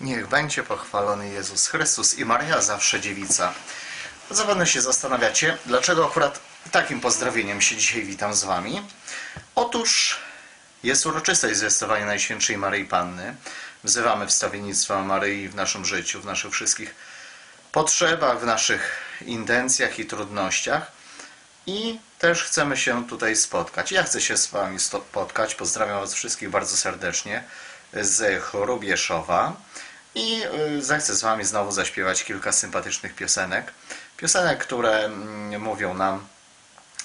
Niech będzie pochwalony Jezus Chrystus i Maria zawsze dziewica. Zapewne się zastanawiacie, dlaczego akurat takim pozdrowieniem się dzisiaj witam z Wami. Otóż jest uroczystość zwiastowania Najświętszej Maryi Panny. Wzywamy wstawiennictwa Maryi w naszym życiu, w naszych wszystkich potrzebach, w naszych intencjach i trudnościach. I też chcemy się tutaj spotkać. Ja chcę się z Wami spotkać. Pozdrawiam Was wszystkich bardzo serdecznie z Chorobieszowa. I y, zechcę z Wami znowu zaśpiewać kilka sympatycznych piosenek. Piosenek, które mm, mówią nam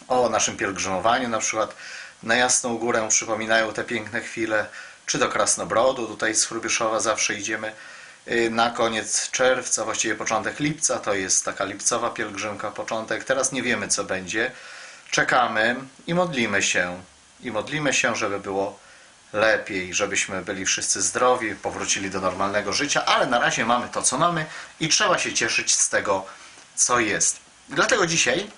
o naszym pielgrzymowaniu, na przykład na Jasną Górę przypominają te piękne chwile, czy do Krasnobrodu, tutaj z Chrubieszowa zawsze idziemy y, na koniec czerwca, właściwie początek lipca, to jest taka lipcowa pielgrzymka, początek. Teraz nie wiemy, co będzie. Czekamy i modlimy się. I modlimy się, żeby było lepiej, żebyśmy byli wszyscy zdrowi, powrócili do normalnego życia, ale na razie mamy to, co mamy i trzeba się cieszyć z tego, co jest. Dlatego dzisiaj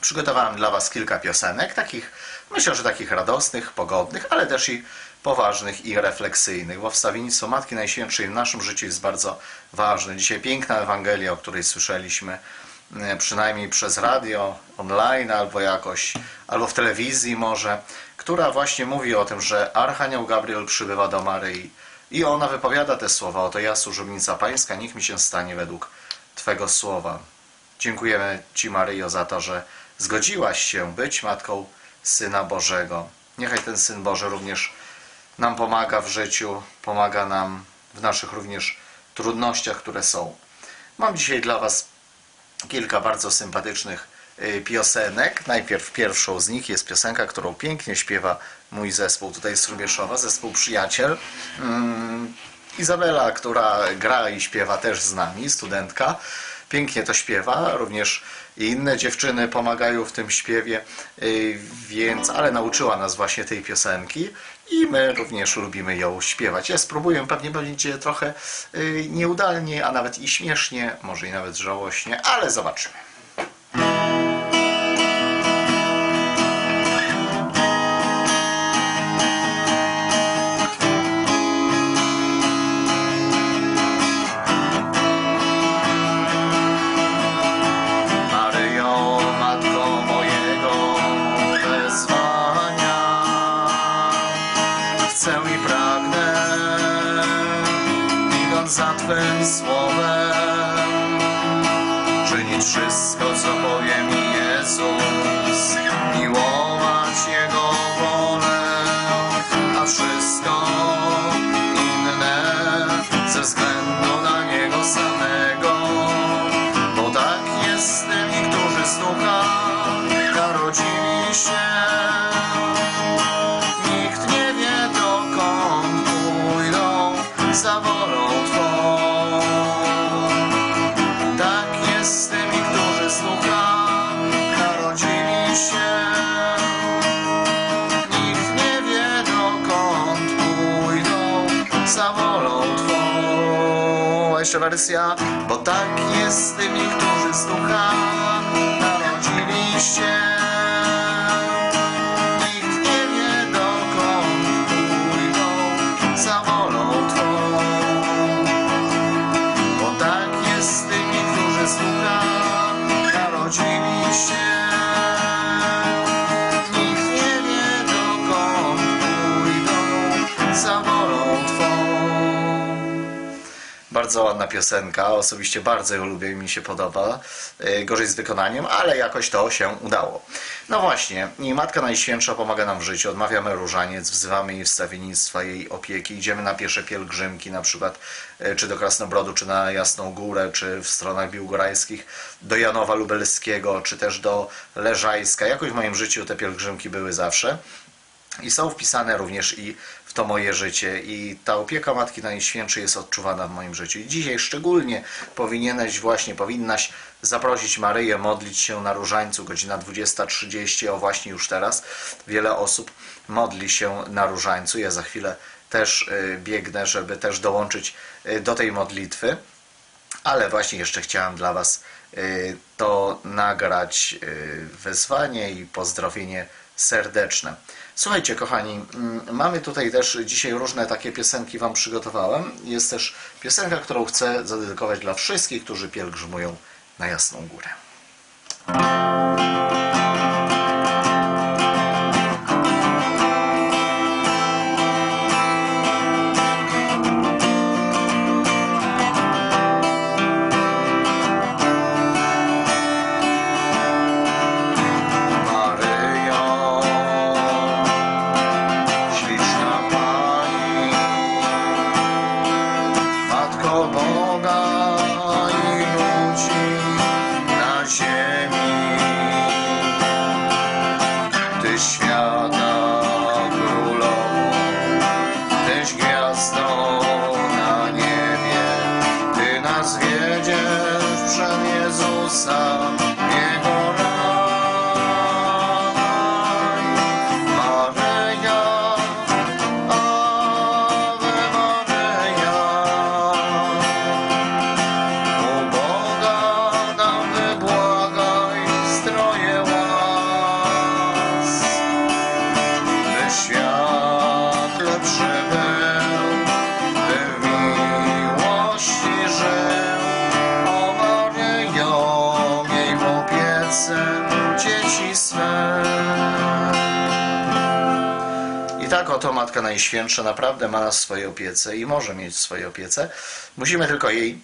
przygotowałem dla Was kilka piosenek, takich, myślę, że takich radosnych, pogodnych, ale też i poważnych i refleksyjnych, bo wstawiennictwo Matki Najświętszej w naszym życiu jest bardzo ważne. Dzisiaj piękna Ewangelia, o której słyszeliśmy, e, przynajmniej przez radio, online, albo jakoś, albo w telewizji może, która właśnie mówi o tym, że Archanioł Gabriel przybywa do Maryi i ona wypowiada te słowa, oto ja, służebnica Pańska, niech mi się stanie według Twego słowa. Dziękujemy Ci, Maryjo, za to, że zgodziłaś się być Matką Syna Bożego. Niechaj ten Syn Boży również nam pomaga w życiu, pomaga nam w naszych również trudnościach, które są. Mam dzisiaj dla Was kilka bardzo sympatycznych piosenek. Najpierw pierwszą z nich jest piosenka, którą pięknie śpiewa mój zespół tutaj z Rubieszowa, zespół Przyjaciel. Mm, Izabela, która gra i śpiewa też z nami, studentka, pięknie to śpiewa, również inne dziewczyny pomagają w tym śpiewie, y, więc, ale nauczyła nas właśnie tej piosenki i my również lubimy ją śpiewać. Ja spróbuję, pewnie będzie trochę y, nieudalnie, a nawet i śmiesznie, może i nawet żałośnie, ale zobaczymy. Wersja. Bo tak jest z tymi, którzy z Bardzo ładna piosenka, osobiście bardzo ją lubię i mi się podoba. Yy, Gorzej z wykonaniem, ale jakoś to się udało. No właśnie, i Matka Najświętsza pomaga nam w życiu. Odmawiamy różaniec, wzywamy jej wstawiennictwa, jej opieki. Idziemy na pierwsze pielgrzymki, na przykład yy, czy do Krasnobrodu, czy na Jasną Górę, czy w stronach biłgorajskich, do Janowa Lubelskiego, czy też do Leżajska. Jakoś w moim życiu te pielgrzymki były zawsze. I są wpisane również i to moje życie. I ta opieka Matki Najświętszej jest odczuwana w moim życiu. I dzisiaj szczególnie powinieneś właśnie, powinnaś zaprosić Maryję, modlić się na Różańcu, godzina 20.30, o właśnie już teraz. Wiele osób modli się na Różańcu. Ja za chwilę też y, biegnę, żeby też dołączyć y, do tej modlitwy. Ale właśnie jeszcze chciałem dla Was y, to nagrać wezwanie i pozdrowienie serdeczne. Słuchajcie, kochani, mm, mamy tutaj też dzisiaj różne takie piosenki Wam przygotowałem. Jest też piosenka, którą chcę zadedykować dla wszystkich, którzy pielgrzymują na Jasną Górę. Najświętsza naprawdę ma nas w swojej opiece i może mieć w swojej opiece. Musimy tylko jej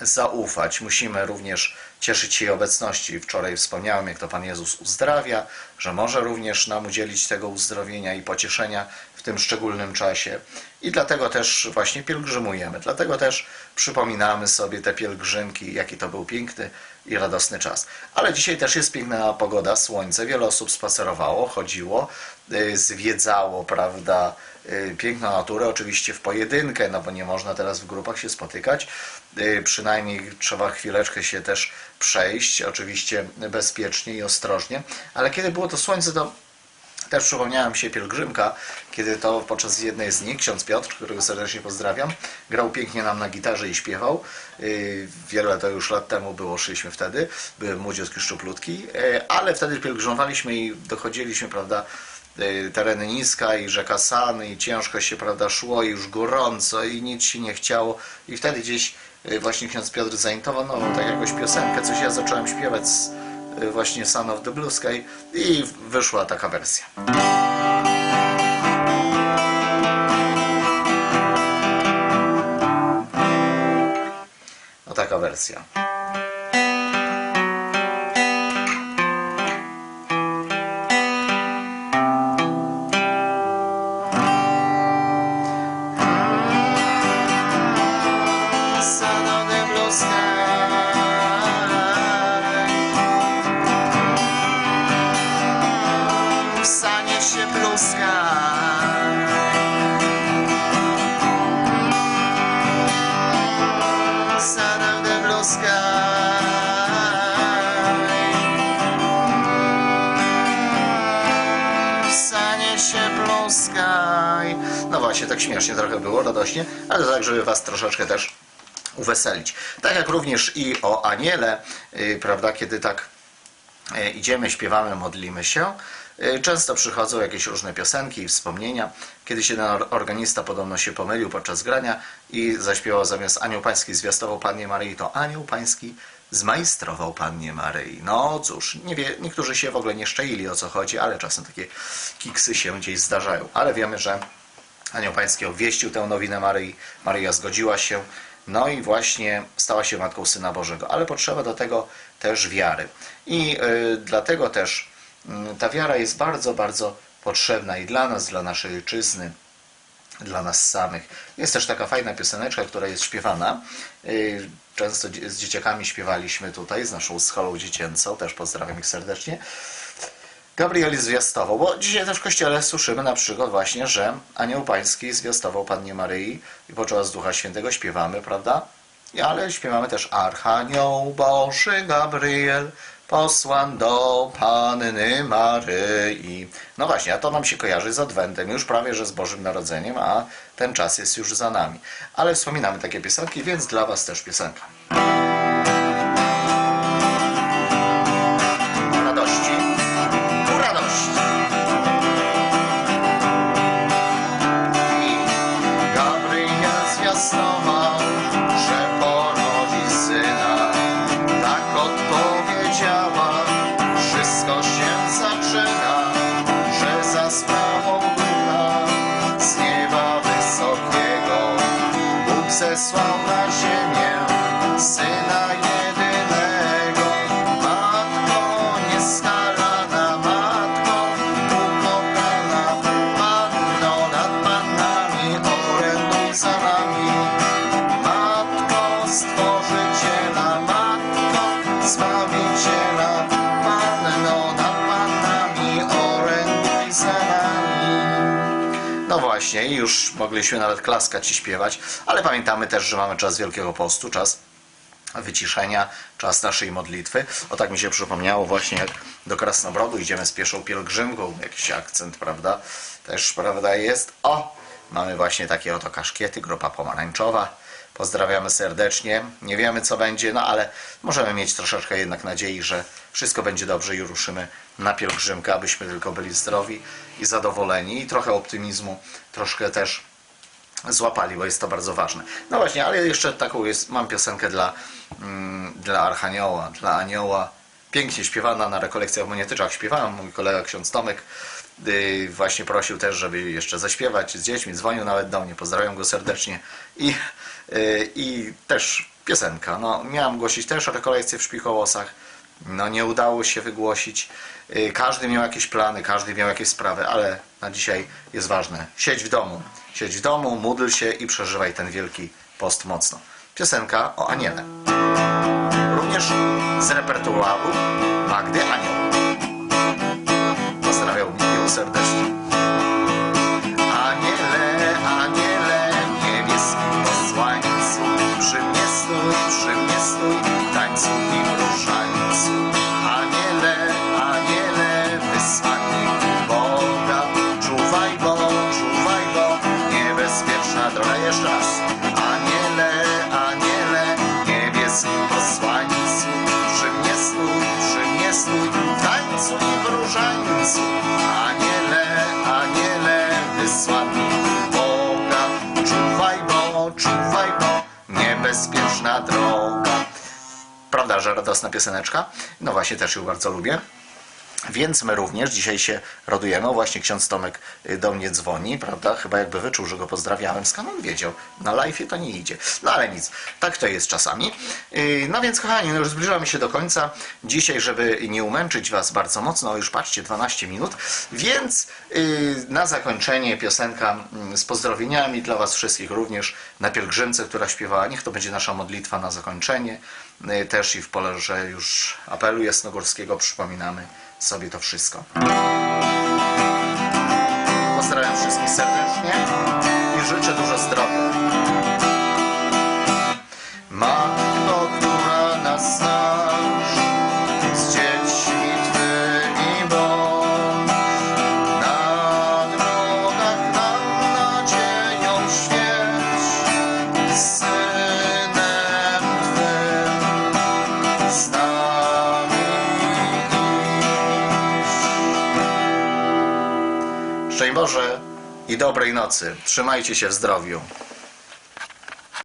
zaufać. Musimy również cieszyć się jej obecności. Wczoraj wspomniałem, jak to Pan Jezus uzdrawia, że może również nam udzielić tego uzdrowienia i pocieszenia w tym szczególnym czasie. I dlatego też właśnie pielgrzymujemy. Dlatego też przypominamy sobie te pielgrzymki, jaki to był piękny i radosny czas. Ale dzisiaj też jest piękna pogoda, słońce. Wiele osób spacerowało, chodziło, y, zwiedzało, prawda, y, piękną naturę, oczywiście w pojedynkę, no bo nie można teraz w grupach się spotykać. Y, Przynajmniej trzeba chwileczkę się też przejść, oczywiście bezpiecznie i ostrożnie. Ale kiedy było to słońce, to też przypomniałem się pielgrzymka, kiedy to podczas jednej z nich ksiądz Piotr, którego serdecznie pozdrawiam, grał pięknie nam na gitarze i śpiewał. Yy, Wiele to już lat temu było, szliśmy wtedy, byłem młodziutki, szczuplutki, yy, ale wtedy pielgrzymowaliśmy i dochodziliśmy, prawda, yy, tereny niska i rzeka San i ciężko się, prawda, szło i już gorąco i nic się nie chciało i wtedy gdzieś właśnie ksiądz Piotr zaintonował tak jakąś piosenkę, coś ja zacząłem śpiewać z właśnie Son of the Blue Sky i wyszła taka wersja. No taka wersja. Of the blue sky. Się pluskaj. No właśnie, tak śmiesznie trochę było, radośnie, ale tak, żeby was troszeczkę też uweselić. Tak jak również i o aniele, yy, prawda, kiedy tak idziemy, śpiewamy, modlimy się, yy, często przychodzą jakieś różne piosenki i wspomnienia. Kiedyś jeden or- organista podobno się pomylił podczas grania i zaśpiewał zamiast Anioł Pański zwiastował Pannie Maryi, to Anioł Pański zmajstrował Pannie Maryi. No cóż, nie wie, niektórzy się w ogóle nie szczaili o co chodzi, ale czasem takie kiksy się gdzieś zdarzają. Ale wiemy, że Anioł Pański obwieścił tę nowinę Maryi, Maryja zgodziła się, no i właśnie stała się Matką Syna Bożego. Ale potrzeba do tego też wiary. I y, dlatego też y, ta wiara jest bardzo, bardzo potrzebna i dla nas, dla naszej ojczyzny, dla nas samych. Jest też taka fajna pioseneczka, która jest śpiewana. Y, Często z dzieciakami śpiewaliśmy tutaj, z naszą scholą dziecięcą, też pozdrawiam ich serdecznie. Gabriel zwiastował, bo dzisiaj też w kościele słyszymy na przykład właśnie, że Anioł Pański zwiastował Pannie Maryi i podczas Ducha Świętego śpiewamy, prawda? Ale śpiewamy też Archanioł Boży Gabriel, posłan do Panny Maryi. No właśnie, a to nam się kojarzy z Adwentem, już prawie, że z Bożym Narodzeniem, a ten czas jest już za nami. Ale wspominamy takie piosenki, więc dla Was też piosenka. I już mogliśmy nawet klaskać i śpiewać, ale pamiętamy też, że mamy czas Wielkiego Postu, czas wyciszenia, czas naszej modlitwy. O tak mi się przypomniało właśnie jak do Krasnobrodu idziemy z pieszą pielgrzymką, jakiś akcent, prawda? Też, prawda, jest. O, mamy właśnie takie oto kaszkiety, gropa pomarańczowa. Pozdrawiamy serdecznie. Nie wiemy co będzie, no ale możemy mieć troszeczkę jednak nadziei, że wszystko będzie dobrze i ruszymy na pielgrzymkę, abyśmy tylko byli zdrowi i zadowoleni i trochę optymizmu, troszkę też złapali, bo jest to bardzo ważne. No właśnie, ale jeszcze taką jest, mam piosenkę dla, mm, dla Archanioła, dla Anioła, pięknie śpiewana na rekolekcjach w Monietyczach śpiewałem, mój kolega ksiądz Tomek właśnie prosił też, żeby jeszcze zaśpiewać z dziećmi, dzwonił nawet do mnie, pozdrawiam go serdecznie i, y, i też piosenka, no miałem głosić też rekolekcje w Szpichołosach, no nie udało się wygłosić. Y, Każdy miał jakieś plany, każdy miał jakieś sprawy, ale na dzisiaj jest ważne. Siedź w domu. Siedź w domu, módl się i przeżywaj ten wielki post mocno. Piosenka o Aniele. Również z repertuaru Magdy Anioł. Serdecznie. Aniele, aniele, niebieski posłańcu, przy mnie stój, przy mnie stój, w niebezpieczna droga. Prawda, że radosna pioseneczka? No właśnie, też ją bardzo lubię. Więc my również dzisiaj się rodujemy. O, Właśnie ksiądz Tomek y, do mnie dzwoni, prawda? Chyba jakby wyczuł, że go pozdrawiałem. Skąd on wiedział? Na live to nie idzie. No ale nic, tak to jest czasami. Yy, No więc kochani, no już zbliżamy się do końca. Dzisiaj, żeby nie umęczyć Was bardzo mocno, już patrzcie, 12 minut. Więc yy, na zakończenie piosenka mm, z pozdrowieniami dla Was wszystkich również na pielgrzymce, która śpiewała. Niech to będzie nasza modlitwa na zakończenie. Też i w polerze już apelu jasnogórskiego przypominamy sobie to wszystko. Pozdrawiam wszystkich serdecznie i życzę dużo zdrowia. Matko, dobrej nocy. Trzymajcie się w zdrowiu.